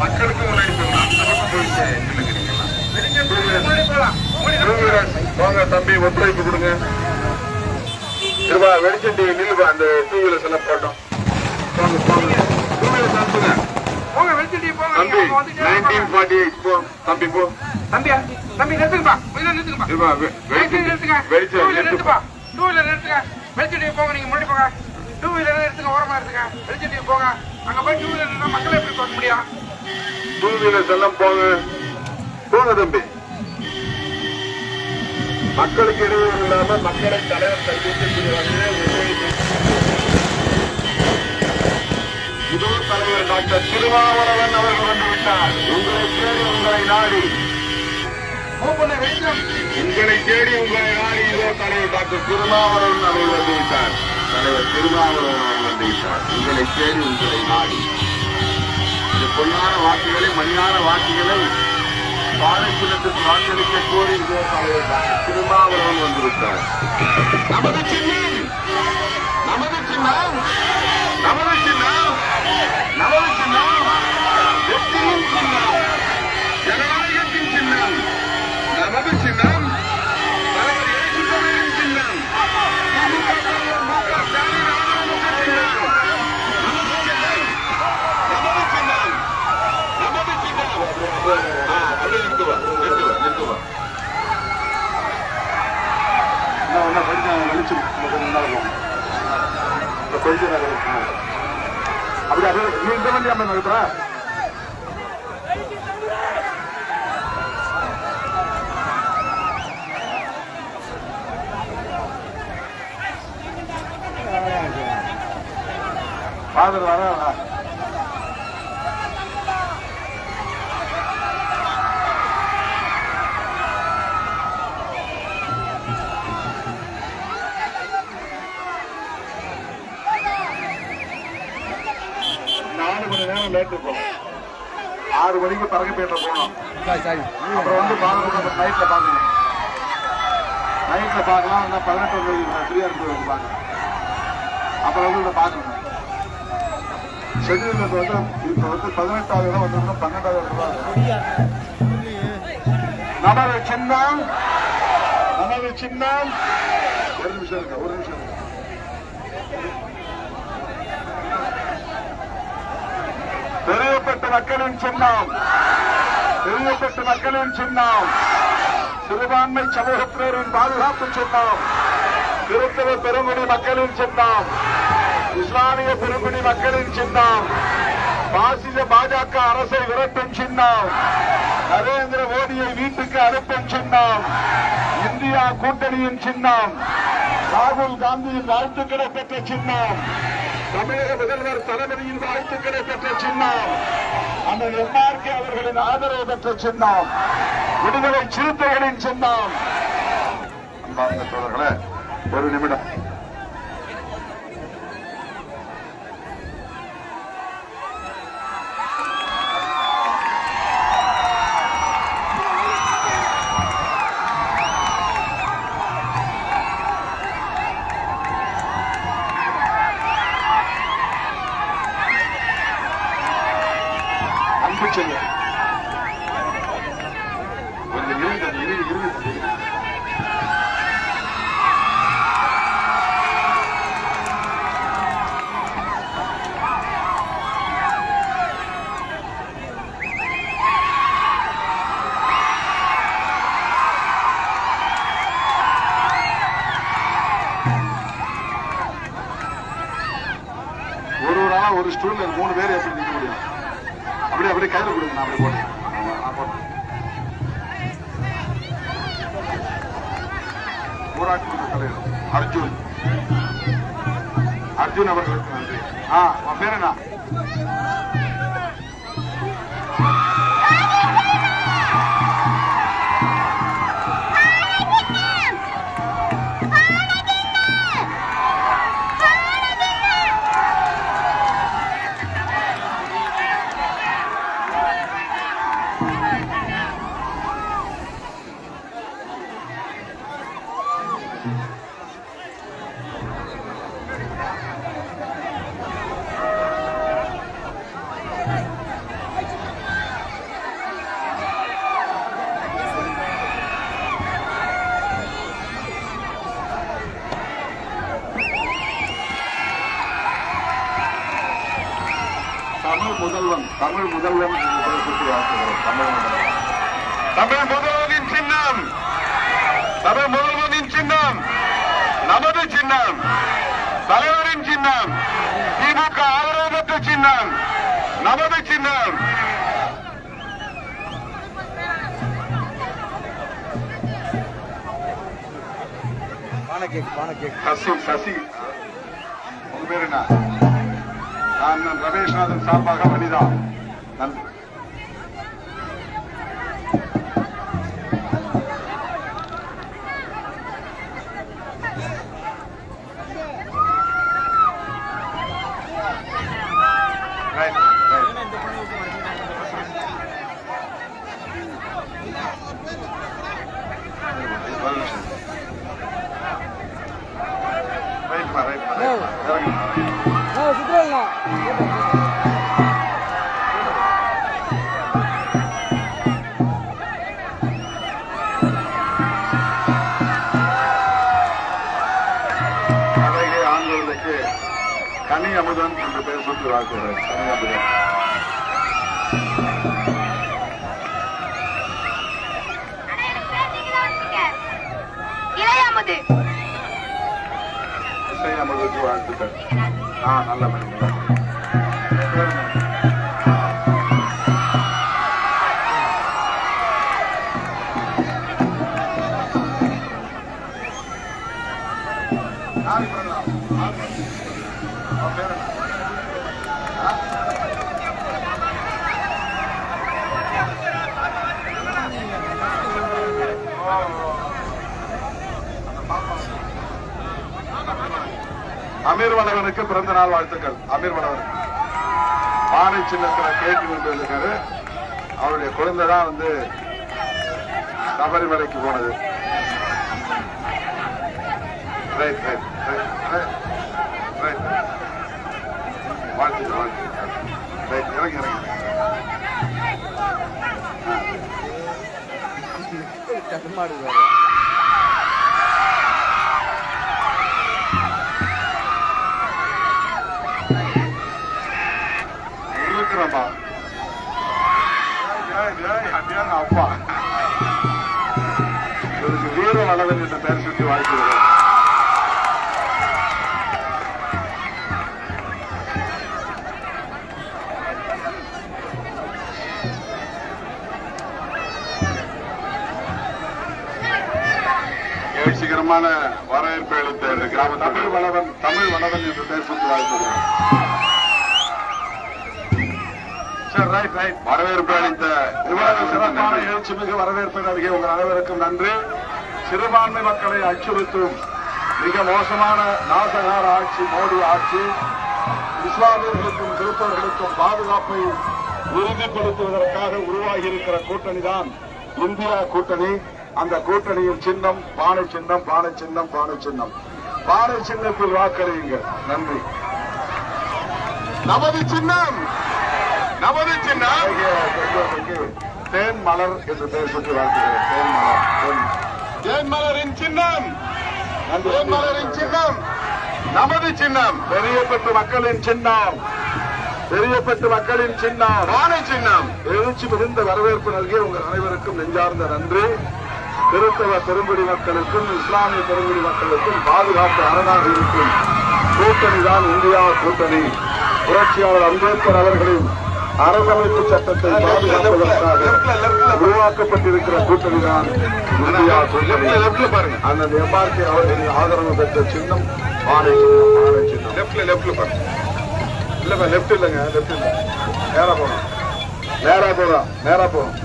மக்களுக்கு முன்னாடி போங்க தம்பி ஒத்துழைப்பு கொடுங்க இருபா வெளிச்சண்டி நில்லுபா அந்த டூ வீலர்ஸ் எல்லாம் போட்டோம் போங்க போங்க டூ வீலர்ஸ் அனுப்புங்க போங்க வெளிச்சிட்டு போங்க தம்பி நைன்டீன் ஃபார்ட்டி எயிட் போ தம்பி போ தம்பி தம்பி நிறுத்துங்கப்பா கொஞ்சம் நிறுத்துங்கப்பா இருபா நிறுத்துங்க டூ வீலர் டூ வீலர் நிறுத்துங்க வெளிச்சட்டியை போங்க நீங்க முன்னாடி போங்க. டூ வீலர் எடுத்துங்க ஓரமா எடுத்துங்க வெளிச்சட்டியை போங்க. அங்க போய் டூ வீலர் இருந்தா மக்களை எப்படி போக முடியும்? டூ வீலர்ஸ் எல்லாம் போங்க. போங்க தம்பி. மக்களுக்கு இடையூறு இல்லாம மக்களை தலைவர் கைது இதோ தலைவர் டாக்டர் திருமாவளவன் அவர்கள் வந்துவிட்டார் உங்களை தேடி உங்களை நாடி. உங்களை தேடி உங்களை நாடி இதோ தலைவர் டாக்டர் திருமாவளவன் அவர்கள் வந்துவிட்டார் தலைவர் திருமாவளவன் அவர்கள் வந்துவிட்டார் உங்களை தேடி உங்களை நாடி. இந்த பொன்னான வாக்குகளை மணியான வாக்குகளை பாடச்சின்னத்துக்கு வாக்களிக்க கோரி இதோ தலைவர் டாக்டர் திருமாவளவன் வந்திருக்கார் நமது சின்னம் நமது சின்னம். கொஞ்சம் அப்படி அப்படியே நீ இந்த வண்டி அம்மா நிறுத்துற ஃபாதர் வர நாலு மணி நேரம் லேட்டு போகும் ஆறு மணிக்கு பறக்கப்பேட்டை போனோம் அப்புறம் வந்து பாலகுப்பம் நைட்ல பார்க்கணும். நைட்ல பார்க்கலாம் இல்லை பதினெட்டு ஃப்ரீயா இருக்கு பார்க்கணும் அப்புறம் வந்து இதை பார்க்கணும். ஷெட்யூல் வந்து இப்போ வந்து பதினெட்டாவது இடம் வந்து பன்னெண்டாவது இடம் நமது சின்னம் நமது சின்னம். ஒரு நிமிஷம் இருங்க ஒரு நிமிஷம் தெரியப்பட்ட மக்களின் சின்னம். தெரியப்பட்ட மக்களின் சின்னம். சிறுபான்மை சமூகத்தினரின் பாதுகாப்பு சின்னம். கிறிஸ்தவ பெருங்குடி மக்களின் சின்னம். இஸ்லாமிய பெருங்குடி மக்களின் சின்னம். பாசிச பாஜக அரசை விரட்டும் சின்னம். நரேந்திர மோடியை வீட்டுக்கு அனுப்பும் சின்னம். இந்தியா கூட்டணியின் சின்னம். ராகுல் காந்தியின் வாழ்த்துக்களை பெற்ற சின்னம். தமிழக முதல்வர் தளபதியின் வாழ்த்துக்களை பெற்ற சின்னம். அந்த எம்ஆர்கே அவர்களின் ஆதரவு பெற்ற சின்னம். விடுதலை சிறுத்தைகளின் சின்னம். அன்பார்ந்த தோழர்களே ஒரு நிமிடம். ஒரு ஒரு ஆளா ஸ்டூல்ல மூணு பேர் எப்படி நிற்க முடியும் அப்படியே அப்படியே கையில கொடுங்க நான் அப்படி போட்டேன் ஆமா, தலைவர் அர்ஜுன். அர்ஜுன் அவர்களுக்கு நன்றி. ஆ பேர் என்ன? முதல்வன் தமிழ் முதல்வன் தமிழ் முதல்வனின் சின்னம். தமிழ் முதல்வனின் சின்னம். நமது சின்னம். தலைவரின் சின்னம். திமுக ஆதரவு பெற்ற சின்னம். நமது சின்னம். சசி சசி. உங்க பேர் என்ன? நான் நான் ரமேஷ்நாதன் சார்பாக வனிதா நன்றி Right, right. அழகே ஆண்களுக்கு கனி அமுதன் என்று பெயர் சொல்லி வாழ்த்துகிறேன் கனி அமுதன். இசை அமுதற்கு வாழ்த்துக்கள். ஆ நல்ல மனிதன். அமீர் வளவனுக்கு பிறந்த நாள் வாழ்த்துக்கள். அமீர் வளவன் பானை சின்னத்துல கேட்டு கொண்டு இருக்காரு அவருடைய குழந்தை தான் வந்து சபரிமலைக்கு போனது. ரைட் ரைட் ரைட் ரைட் வாழ்த்துக்கள் வாழ்த்துக்கள். ரைட் இறங்கி இறங்கி. அடியான அப்பா? இவருக்கு வீர வளவன் என்ற பெயர் சுற்றி வாழ்த்துகிறேன் எழுச்சிகரமான வரவேற்பு இந்த கிராம தமிழ் வளவன். தமிழ் வளவன் என்று பெயர் சுற்றி வரவேற்பு அளித்த இவ்வளவு சிறப்பான எழுச்சி மிகு வரவேற்பு நல்கிய உங்கள் அனைவருக்கும் நன்றி. சிறுபான்மை மக்களை அச்சுறுத்தும் மிக மோசமான நாசகார ஆட்சி மோடி ஆட்சி. இஸ்லாமியர்களுக்கும் கிறிஸ்தவர்களுக்கும் பாதுகாப்பை உறுதிப்படுத்துவதற்காக உருவாகி இருக்கிற கூட்டணி தான் இந்தியா கூட்டணி. அந்த கூட்டணியின் சின்னம் பானை சின்னம் பானை சின்னம் பானை சின்னம். பானை சின்னத்தில் வாக்களியுங்கள். நன்றி. நமது சின்னம் நமது சின்னம் தேன் மலர் என்று பெயர் சுற்றி வாழ்த்துகிறேன். தேன் மலர் தேன்- மலரின் சின்னம். தேன் மலரின் சின்னம். நமது சின்னம். பெரியப்பட்டு மக்களின் சின்னம். பெரியப்பட்டு மக்களின் சின்னம். வானை சின்னம். எழுச்சி மிகுந்த வரவேற்பு நல்கிய உங்கள் அனைவருக்கும் நெஞ்சார்ந்த நன்றி. கிறிஸ்தவ பெருங்குடி மக்களுக்கும் இஸ்லாமிய பெருங்குடி மக்களுக்கும் பாதுகாப்பு அரணாக இருக்கும் கூட்டணி தான் இந்தியா கூட்டணி. புரட்சியாளர் அம்பேத்கர் அவர்களின் அரசமைப்பு சட்டத்தை பாதுகாப்பதற்காக உருவாக்கப்பட்டிருக்கிற கூட்டணி தான் இந்தியா கூட்டணி. பாருங்க. அந்த எம்ஆர்கே அவர்களின் ஆதரவு பெற்ற சின்னம் பானை சின்னம் பானை சின்னம். லெப்ட்ல லெப்ட்ல பாருங்க. இல்லப்பா லெப்ட் இல்லைங்க லெப்ட் இல்ல. நேரா போறோம் நேரா போறோம் நேரா போறோம்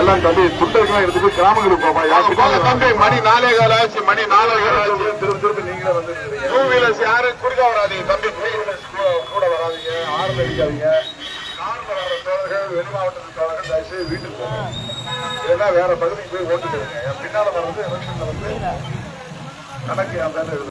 எல்லாம் தம்பி துண்டெல்லாம் எடுத்து போய் கிராமங்களுக்கு போப்பா யாருக்கு தம்பி மணி நாலே கால ஆச்சு மணி நாலே கால ஆச்சு. திரும்ப திரும்ப நீங்களே வந்து டூ வீலர்ஸ் யாரும் குறுக்க வராதீங்க தம்பி த்ரீ வீலர்ஸ் கூட வராதீங்க. ஆறு அடிக்காதீங்க. கார்ல வர தோழர்கள் வெளி மாவட்டத்து தோழர்கள் தயவுசெய்து வீட்டுக்கு போங்க. இல்லைன்னா வேற பகுதிக்கு போய் ஓட்டுக்கிறீங்க என் பின்னால வர்றது எலெக்ஷன்ல வந்து கணக்கு இருக்கு.